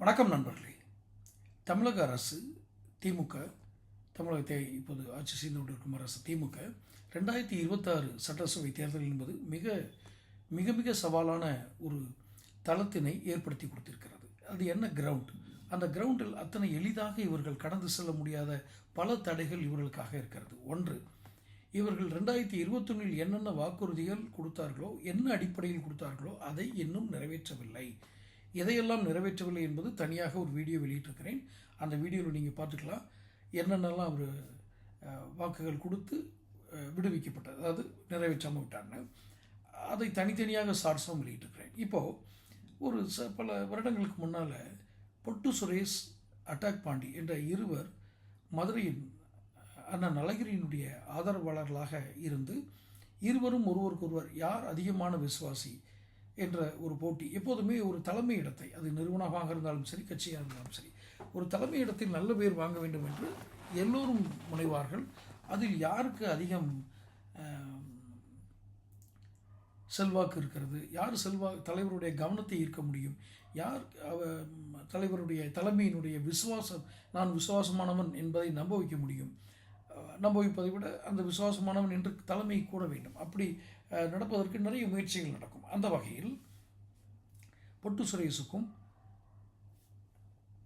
வணக்கம் நண்பர்களே. தமிழக அரசு திமுக தமிழகத்தை இப்போது ஆட்சி செய்து கொண்டிருக்கும் அரசு திமுக ரெண்டாயிரத்தி இருபத்தாறு சட்டசபை தேர்தல் என்பது மிக மிக மிக சவாலான ஒரு தளத்தினை ஏற்படுத்தி கொடுத்திருக்கிறது. அது என்ன கிரவுண்ட் அந்த கிரவுண்டில் அத்தனை எளிதாக இவர்கள் கடந்து செல்ல முடியாத பல தடைகள் இவர்களுக்காக இருக்கிறது. ஒன்று இவர்கள் ரெண்டாயிரத்தி இருபத்தொன்னில் என்னென்ன வாக்குறுதிகள் கொடுத்தார்களோ என்ன அடிப்படையில் கொடுத்தார்களோ அதை இன்னும் நிறைவேற்றவில்லை. எதையெல்லாம் நிறைவேற்றவில்லை என்பது தனியாக ஒரு வீடியோ வெளியிட்டிருக்கிறேன். அந்த வீடியோவில் நீங்கள் பார்த்துக்கலாம். என்னென்னலாம் அவர் வாக்குகள் கொடுத்து விடுவிக்கப்பட்டது அதாவது நிறைவேற்றாமல் விட்டாங்க அதை தனித்தனியாக ஷார்ட்ஸும் வெளியிட்டிருக்கிறேன். இப்போது ஒரு ச பல வருடங்களுக்கு முன்னால் பொட்டு சுரேஷ் அட்டாக் பாண்டி என்ற இருவர் மதுரையின் அண்ணன் அழகிரியினுடைய ஆதரவாளர்களாக இருந்து இருவரும் ஒருவருக்கொருவர் யார் அதிகமான விசுவாசி என்ற ஒரு போட்டி எப்போதுமே ஒரு தலைமை இடத்தை அது நிறுவனமாக இருந்தாலும் சரி கட்சியாக இருந்தாலும் சரி ஒரு தலைமை இடத்தில் நல்ல பேர் வாங்க வேண்டும் என்று எல்லோரும் முனைவார்கள். அதில் யாருக்கு அதிகம் செல்வாக்கு இருக்கிறது? யார் செல்வா தலைவருடைய கவனத்தை ஈர்க்க முடியும்? யார் அவ தலைவருடைய தலைமையினுடைய விசுவாசம் நான் விசுவாசமானவன் என்பதை நம்ப வைக்க முடியும். அஹ், நம்ப வைப்பதை விட அந்த விசுவாசமானவன் என்று தலைமை கூட வேண்டும். அப்படி நடப்பதற்கு நிறைய முயற்சிகள் நடக்கும். அந்த வகையில் பொட்டு சுரேஷுக்கும்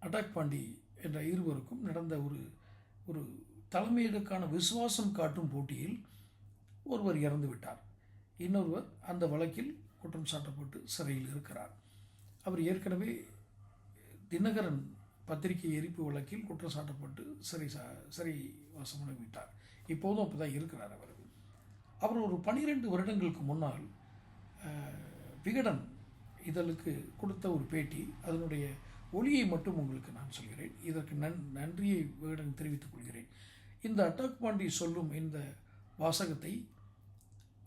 அட்டாக் பாண்டி என்ற இருவருக்கும் நடந்த ஒரு ஒரு தலைமையிடக்கான விசுவாசம் காட்டும் போட்டியில் ஒருவர் இறந்து விட்டார். இன்னொருவர் அந்த வழக்கில் குற்றம் சாட்டப்பட்டு சிறையில் இருக்கிறார். அவர் ஏற்கனவே தினகரன் பத்திரிகை எரிப்பு வழக்கில் குற்றம் சாட்டப்பட்டு சிறை சா சிறை வாசம் விட்டார் இப்போதும் அப்போ தான் இருக்கிறார் அவர். அவர் ஒரு பனிரெண்டு வருடங்களுக்கு முன்னால் விகடன் இதழுக்கு கொடுத்த ஒரு பேட்டி அதனுடைய ஒளியை மட்டும் உங்களுக்கு நான் சொல்கிறேன். இதற்கு நன் நன்றியை விகடன் தெரிவித்துக் கொள்கிறேன். இந்த அட்டாக் பாண்டி சொல்லும் இந்த வாசகத்தை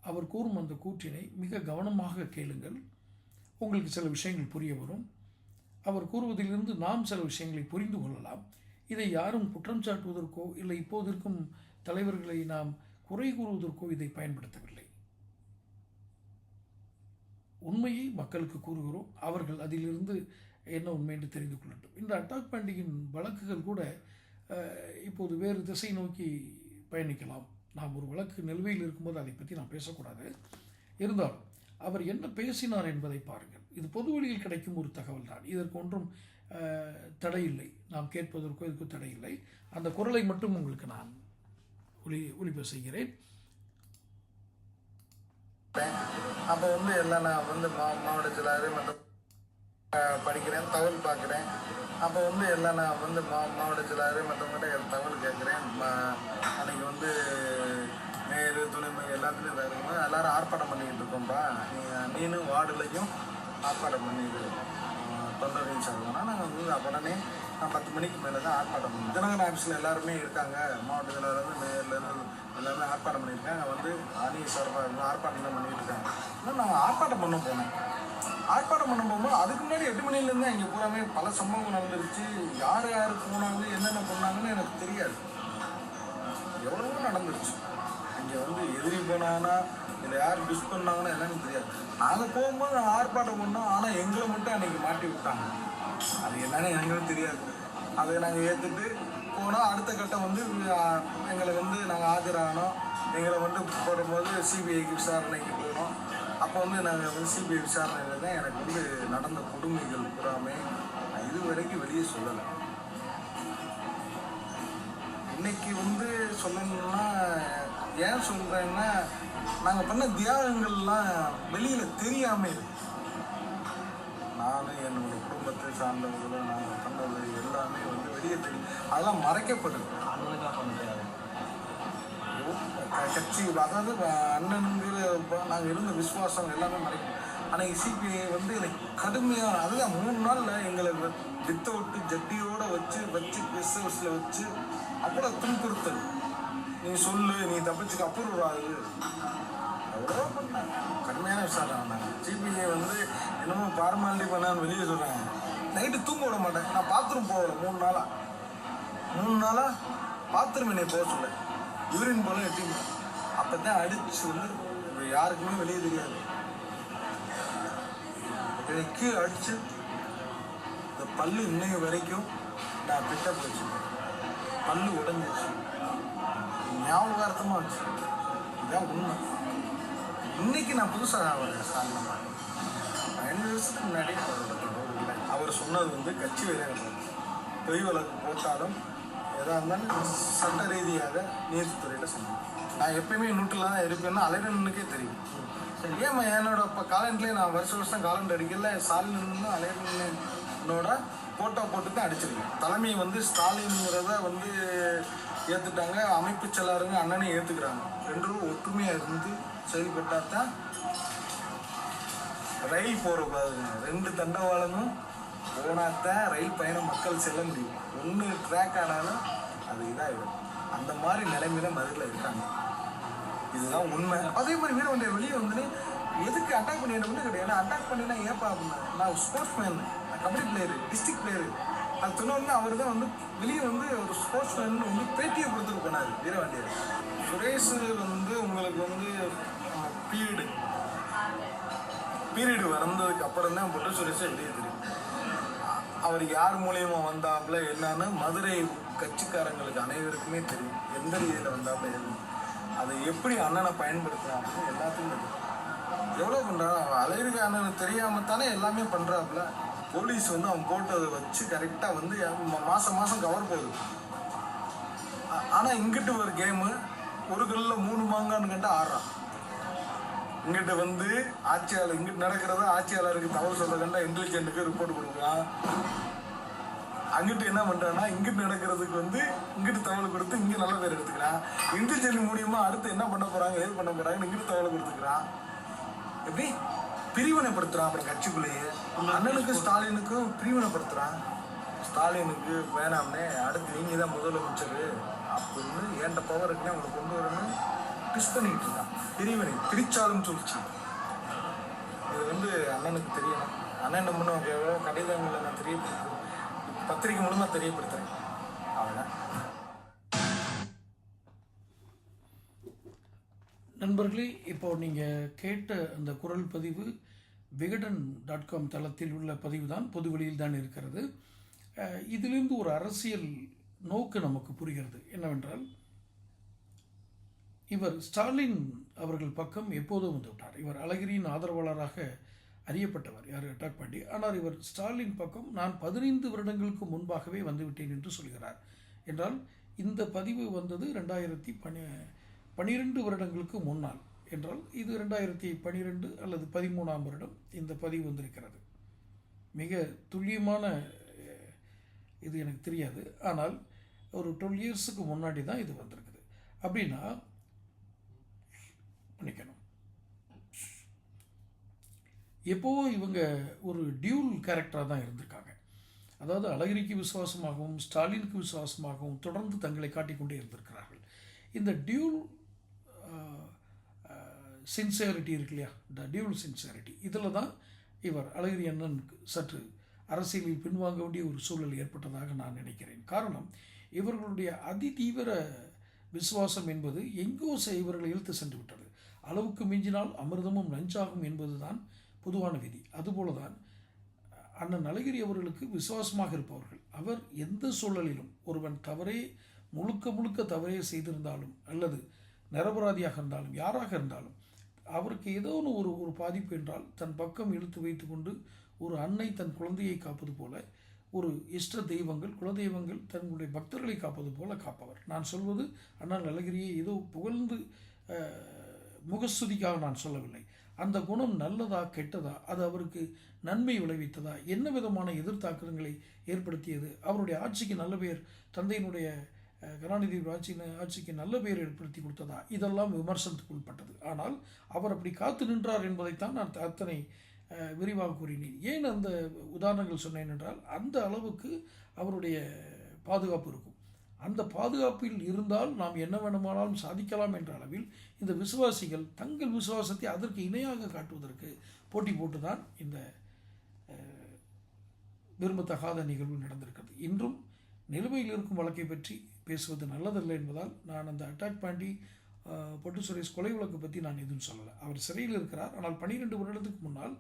அவர் கூறும் அந்த கூற்றினை மிக கவனமாக கேளுங்கள். உங்களுக்கு சில விஷயங்கள் புரிய வரும். அவர் கூறுவதிலிருந்து நாம் சில விஷயங்களை புரிந்து கொள்ளலாம். இதை யாரும் குற்றம் சாட்டுவதற்கோ இல்லை இப்போது இருக்கும் தலைவர்களை நாம் குறை கூறுவதற்கோ இதை பயன்படுத்தவில்லை. உண்மையை மக்களுக்கு கூறுகிறோம். அவர்கள் அதிலிருந்து என்ன உண்மை என்று தெரிந்து கொள்ளட்டும். இந்த அட்டாக் பாண்டியின் வழக்குகள் கூட இப்போது வேறு திசை நோக்கி பயணிக்கலாம். நாம் ஒரு வழக்கு நிலுவையில் இருக்கும்போது அதை பற்றி நான் பேசக்கூடாது. இருந்தாலும் அவர் என்ன பேசினார் என்பதை பாருங்கள். இது பொது வழியில் கிடைக்கும் ஒரு தகவல் தான் இதற்கு ஒன்றும் தடையில்லை. தடை இல்லை நாம் கேட்பதற்கோ இதுக்கு தடை இல்லை அந்த குரலை மட்டும் உங்களுக்கு நான் ஒளி ஒளிபர செய்கிறேன். அப்போ வந்து எல்லாம் நான் வந்து மா மாவட்ட செயலாளர் மற்றும் படிக்கிறேன் தகவல் பார்க்குறேன் அப்போ வந்து எல்லாம் நான் வந்து மா மாவட்ட செயலாளர் மற்றவங்ககிட்ட தகவல் கேட்குறேன் அன்னைக்கு வந்து நேரு துணைமை எல்லாத்துலேயும் எல்லாரும் ஆர்ப்பாட்டம் பண்ணிக்கிட்டு இருக்கோம்ப்பா நீ நீனும் வார்டுலையும் ஆர்ப்பாட்டம் பண்ணிட்டு தொண்டர்கள் சார்பானா நாங்கள் வந்து உடனே நான் பத்து மணிக்கு மேலே தான் ஆர்ப்பாட்டம் பண்ணோம். தினகரன் ஆஃபீஸில் எல்லாருமே இருக்காங்க. மாவட்ட செயலாளர் மேயர்லேருந்து எல்லாமே ஆர்ப்பாட்டம் பண்ணியிருக்காங்க. வந்து அணி சார்பாக இருந்தால் ஆர்ப்பாட்டம் தான் பண்ணிட்டு இருக்காங்க. இன்னும் நாங்கள் ஆர்ப்பாட்டம் பண்ண போனோம். ஆர்ப்பாட்டம் பண்ண போகும்போது அதுக்கு முன்னாடி எட்டு மணிலேருந்து இங்கே பூராமே பல சம்பவங்கள் நடந்துருச்சு. யார் யாருக்கு போனாங்க என்னென்ன பண்ணாங்கன்னு எனக்கு தெரியாது. எவ்வளவோ நடந்துருச்சு. இங்கே வந்து எதிரி போனான்னா இதை யார் மிஸ் பண்ணாங்கன்னா என்னன்னு தெரியாது. நாங்கள் போகும்போது ஆர்ப்பாட்டம் பண்ணோம். ஆனால் எங்களை மட்டும் அன்றைக்கி மாட்டி விட்டாங்க. அது என்னன்னு எங்களுக்கு தெரியாது. அதை நாங்கள் ஏற்றுட்டு போனோம் அடுத்த கட்டம் வந்து எங்களை வந்து நாங்கள் ஆஜரானோம். எங்களை வந்து போடும்போது சிபிஐக்கு விசாரணைக்கு போனோம். அப்போ வந்து நாங்கள் வந்து சிபிஐ விசாரணையில் தான் எனக்கு வந்து நடந்த கொடுமைகள் புறாமே நான் இது வரைக்கும் வெளியே சொல்லலை. இன்னைக்கு வந்து சொல்லணும்னா ஏன் சொல்கிறேன்னா நாங்கள் பண்ண தியாகங்கள்லாம் வெளியில் தெரியாமல் இருக்கு. நான் என்னுடைய குடும்பத்தை சார்ந்தவர்களும் நாங்கள் பண்ணது எல்லாமே வந்து வெளியே தெரியும். அதெல்லாம் மறைக்கப்படுது க- கட்சி அதாவது அண்ணனுங்கிற நாங்கள் இருந்த விசுவாசம் எல்லாமே மறைக்கும் அன்னைக்கு சிபிஐ வந்து எனக்கு கடுமையாக அதுதான் மூணு நாளில் எங்களை வித்த விட்டு ஜட்டியோடு வச்சு வச்சு கெஸ்ட் ஹவுஸில் வச்சு அவ்வளோ துன்புறுத்தல். நீ சொல்லு நீ தப்பிச்சுக்க அப்ரூவ் ஆகுது அவ்வளோ பண்ணாங்க கடுமையான விசாரணை பண்ணாங்க சிபிஐ வந்து என்னமோ ஃபார்மாலிட்டி பண்ணான்னு வெளியே சொல்கிறாங்க நைட்டு தூங்க விட மாட்டேன். நான் பாத்ரூம் போகல மூணு நாளாக மூணு நாளாக பாத்ரூம் என்னை போக சொல்ல யூரின் போல எட்டிங்க அப்போ தான் அடிச்சு வந்து யாருக்குமே வெளியே தெரியாது. எனக்கு கீழே அடிச்சு இந்த பல்லு இன்னைக்கு வரைக்கும் நான் பிட்ட போச்சு பல்லு உடஞ்சிச்சு ஞாபகார்த்தமாக வச்சு. இதான் உண்மை. இன்னைக்கு நான் புதுசாக அவர் சாதனை ரெண்டு வருஷத்துக்கு முன்னாடி அவர் சொன்னது வந்து கட்சி வேலை பொய் வழக்கு போட்டாலும் எதாக இருந்தாலும் சட்ட ரீதியாக நீதித்துறையில் சொன்னேன் நான் எப்பயுமே நூற்றில் தான் இருப்பேன்னு அலைரனுக்கே தெரியும். ஏன் என்னோட இப்போ காலண்ட்லேயே நான் வருஷம் வருஷம் காலண்ட் அடிக்கல ஸ்டாலின் அலைரனோட ஃபோட்டோ போட்டு தான் அடிச்சிருக்கேன். தலைமை வந்து ஸ்டாலின்ங்கிறத வந்து ஏற்றுட்டாங்க அமைப்பு செயலாளருங்க அண்ணனையும் ஏற்றுக்கிறாங்க ரெண்டும் ஒற்றுமையாக இருந்து செயல்பட்டால் தான் ரயில் போகிற பாருங்க. ரெண்டு தண்டவாளமும் போனாத்தான் ரயில் பயணம் மக்கள் செல்ல முடியும். ஒன்று ட்ராக் ஆனாலும் அது இதாகிடும் அந்த மாதிரி நிலைமையில மதுரையில் இருக்காங்க. இதுதான் உண்மை. அதே மாதிரி வீரவண்டியர் வெளியே வந்து எதுக்கு அட்டாக் பண்ணிடணும்னு கிடையாது அட்டாக் பண்ணினா ஏப்பா அப்படின்னா நான் sports man kabaddi player district player அது சொன்னோடனே அவர் தான் வந்து வெளியே வந்து ஒரு ஸ்போர்ட்ஸ் மேன் வந்து பேட்டியை கொடுத்துட்டு போனார் வீரவாண்டியர் சுரேஷ் வந்து உங்களுக்கு வந்து பீரியடு பீரியடு வந்ததுக்கு அப்புறம் தான் பொட்டு சுரேஷை வெளியே தெரியும் அவர் யார் மூலியமா வந்தாப்புல என்னன்னு மதுரை கட்சிக்காரங்களுக்கு அனைவருக்குமே தெரியும். எந்த ரீதியில் வந்தாப்புல என்ன அதை எப்படி அண்ணனை பயன்படுத்துறாங்க எல்லாத்தையும் தெரியும். எவ்வளோ பண்ணுறான் அலையிருக்கு அண்ணனுக்கு தெரியாம தானே எல்லாமே பண்ணுறாப்புல போலீஸ் வந்து அவன் போட்டதை வச்சு கரெக்டாக வந்து மாதம் மாசம் மாதம் கவர் போகுது. ஆ- ஆனா இங்கிட்டு ஒரு கேமு ஒரு கல்லில் மூணு மாங்கான்னு கண்டு ஆடுறான். இங்கிட்ட வந்து ஆட்சியாளர் இங்கிட்டு நடக்கிறத ஆட்சியாளருக்கு தவறு சொல்ற கண்டா இன்டெலிஜென்ட்டுக்கு ரிப்போர்ட் கொடுக்கலாம் அங்கிட்டு என்ன பண்றான்னா இங்கிட்டு நடக்கிறதுக்கு வந்து இங்கிட்டு தகவல் கொடுத்து இங்கே நல்ல பேர் எடுத்துக்கிறான் இன்டெலிஜென்ட் மூலியமா அடுத்து என்ன பண்ண போறாங்க ஏது பண்ண போறாங்கன்னு இங்கிட்டு தகவல் கொடுத்துக்கிறான் எப்படி? பிரிவினைப்படுத்துறான் அப்புறம் கட்சிக்குள்ளேயே. அண்ணனுக்கு ஸ்டாலினுக்கும் பிரிவினைப்படுத்துறான். ஸ்டாலினுக்கு வேணாம்னே அடுத்து நீங்க தான் முதலமைச்சர் அப்படின்னு ஏன்ட பவர் இருக்குன்னு அவங்களை கொண்டு வரணும். டிஸ் பண்ணிட்டு இருக்கான் பிரிவினை பிரிச்சாலும் சொல்லிச்சு இது வந்து அண்ணனுக்கு தெரியணும். அண்ணன் என்ன எவ்வளோ கடிதங்களை நான் தெரியப்படுத்துறேன். பத்திரிக்கை மூலமா தெரியப்படுத்துறேன். அவ்வளோதான் நண்பர்களே இப்போ நீங்கள் கேட்ட அந்த குரல் பதிவு விகடன் டாட் காம் தளத்தில் உள்ள பதிவு தான் பொதுவெளியில் தான் இருக்கிறது. இதிலிருந்து ஒரு அரசியல் நோக்கு நமக்கு புரிகிறது. என்னவென்றால் இவர் ஸ்டாலின் அவர்கள் பக்கம் எப்போதும் வந்து விட்டார். இவர் அழகிரியின் ஆதரவாளராக அறியப்பட்டவர். யார்? அட்டாக் பாண்டி. ஆனால் இவர் ஸ்டாலின் பக்கம் நான் பதினைந்து வருடங்களுக்கு முன்பாகவே வந்துவிட்டேன் என்று சொல்கிறார். என்றால் இந்த பதிவு வந்தது ரெண்டாயிரத்தி பனி பனிரெண்டு வருடங்களுக்கு முன்னால். என்றால் இது ரெண்டாயிரத்தி பனிரெண்டு அல்லது பதிமூணாம் வருடம் இந்த பதிவு வந்திருக்கிறது. மிக துல்லியமான இது எனக்கு தெரியாது. ஆனால் ஒரு டுவெல் இயர்ஸுக்கு முன்னாடி தான் இது வந்திருக்குது. அப்படின்னா பண்ணிக்கணும். எப்போவோ இவங்க ஒரு டியூல் கேரக்டராக தான் இருந்திருக்காங்க. அதாவது அழகிரிக்கு விசுவாசமாகவும் ஸ்டாலினுக்கு விசுவாசமாகவும் தொடர்ந்து தங்களை காட்டிக்கொண்டே இருந்திருக்கிறார்கள். இந்த டியூல் சின்சியரிட்டி இருக்கு இல்லையா? இந்த டியூல் சின்சியரிட்டி இதில் தான் இவர் அழகிரி அண்ணனுக்கு சற்று அரசியலில் பின்வாங்க வேண்டிய ஒரு சூழல் ஏற்பட்டதாக நான் நினைக்கிறேன். காரணம் இவர்களுடைய அதிதீவிர விசுவாசம் என்பது எங்கோ இவர்களை இழுத்து சென்று விட்டது. அளவுக்கு மிஞ்சினால் அமிர்தமும் நஞ்சாகும் என்பதுதான் பொதுவான விதி. அதுபோல தான் அண்ணன் அழகிரி அவர்களுக்கு விசுவாசமாக இருப்பவர்கள். அவர் எந்த சூழலிலும் ஒருவன் தவறே முழுக்க முழுக்க தவறே செய்திருந்தாலும் அல்லது நிரபராதியாக இருந்தாலும் யாராக இருந்தாலும் அவருக்கு ஏதோ ஒன்று ஒரு ஒரு பாதிப்பு என்றால் தன் பக்கம் இழுத்து வைத்துக்கொண்டு ஒரு அன்னை தன் குழந்தையை காப்பது போல ஒரு இஷ்ட தெய்வங்கள் குலதெய்வங்கள் தன்னுடைய பக்தர்களை காப்பது போல காப்பவர். நான் சொல்வது அண்ணா அழகிரியை ஏதோ புகழ்ந்து முகஸ்துதிக்காக நான் சொல்லவில்லை. அந்த குணம் நல்லதா கெட்டதா? அது அவருக்கு நன்மை விளைவித்ததா? என்ன விதமான எதிர்த்தாக்கங்களை ஏற்படுத்தியது? அவருடைய ஆட்சிக்கு நல்ல பேர் தந்தையினுடைய கருணாநிதி ஆட்சி ஆட்சிக்கு நல்ல பெயர் ஏற்படுத்தி கொடுத்ததா? இதெல்லாம் விமர்சனத்துக்கு உட்பட்டது. ஆனால் அவர் அப்படி காத்து நின்றார் என்பதைத்தான் நான் அத்தனை விரிவாக கூறினேன். ஏன் அந்த உதாரணங்கள் சொன்னேன் என்றால் அந்த அளவுக்கு அவருடைய பாதுகாப்பு இருக்கும். அந்த பாதுகாப்பில் இருந்தால் நாம் என்ன வேண்டுமானாலும் சாதிக்கலாம் என்ற அளவில் இந்த விசுவாசிகள் தங்கள் விசுவாசத்தை அதற்கு இணையாக காட்டுவதற்கு போட்டி போட்டுதான் இந்த விரும்பத்தகாத நிகழ்வு நடந்திருக்கிறது. இன்றும் நிலுவையில் இருக்கும் வழக்கை பற்றி பேசுவது நல்லதல்ல என்பதால் நான் அந்த அட்டாக் பாண்டி பொட்டு சுரேஷ் கொலை வழக்கு பற்றி நான் எதுவும் சொல்லலை. அவர் சிறையில் இருக்கிறார். ஆனால் பன்னிரெண்டு வருடத்துக்கு முன்னால்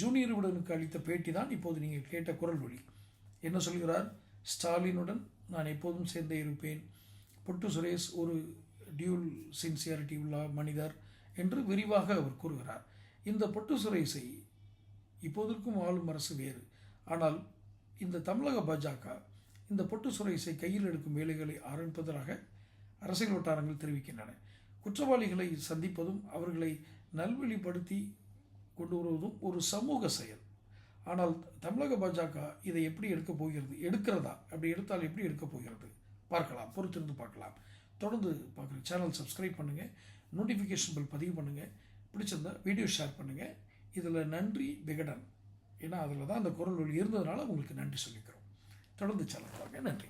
ஜூனியர் விடனுக்கு அளித்த பேட்டி தான் இப்போது நீங்கள் கேட்ட குரல் வழி என்ன சொல்கிறார்? ஸ்டாலினுடன் நான் எப்போதும் சேர்ந்தே இருப்பேன். பொட்டு சுரேஷ் ஒரு டியூல் சின்சியாரிட்டி உள்ள மனிதர் என்று விரிவாக அவர் கூறுகிறார். இந்த பொட்டு சுரேஷை இப்போதற்கும் ஆளும் அரசு வேறு. ஆனால் இந்த தமிழக பாஜக இந்த பொட்டு சுரேஷை கையில் எடுக்கும் வேலைகளை ஆரம்பிப்பதாக அரசியல் வட்டாரங்கள் தெரிவிக்கின்றன. குற்றவாளிகளை சந்திப்பதும் அவர்களை நல்வழிப்படுத்தி கொண்டு வருவதும் ஒரு சமூக செயல். ஆனால் தமிழக பாஜக இதை எப்படி எடுக்கப் போகிறது? எடுக்கிறதா? அப்படி எடுத்தால் எப்படி எடுக்கப் போகிறது? பார்க்கலாம். பொறுத்திருந்து பார்க்கலாம். தொடர்ந்து பார்க்குற சேனல் சப்ஸ்கிரைப் பண்ணுங்கள் நோட்டிஃபிகேஷன் பில் பதிவு பண்ணுங்கள் பிடிச்சிருந்தா வீடியோ ஷேர் பண்ணுங்கள் இதில் நன்றி விகடன். ஏன்னா அதில் தான் அந்த குரல் ஒளி இருந்ததுனால உங்களுக்கு நன்றி சொல்லிக்கிறோம். தொடர்ந்து சேனல் பாருங்கள் நன்றி.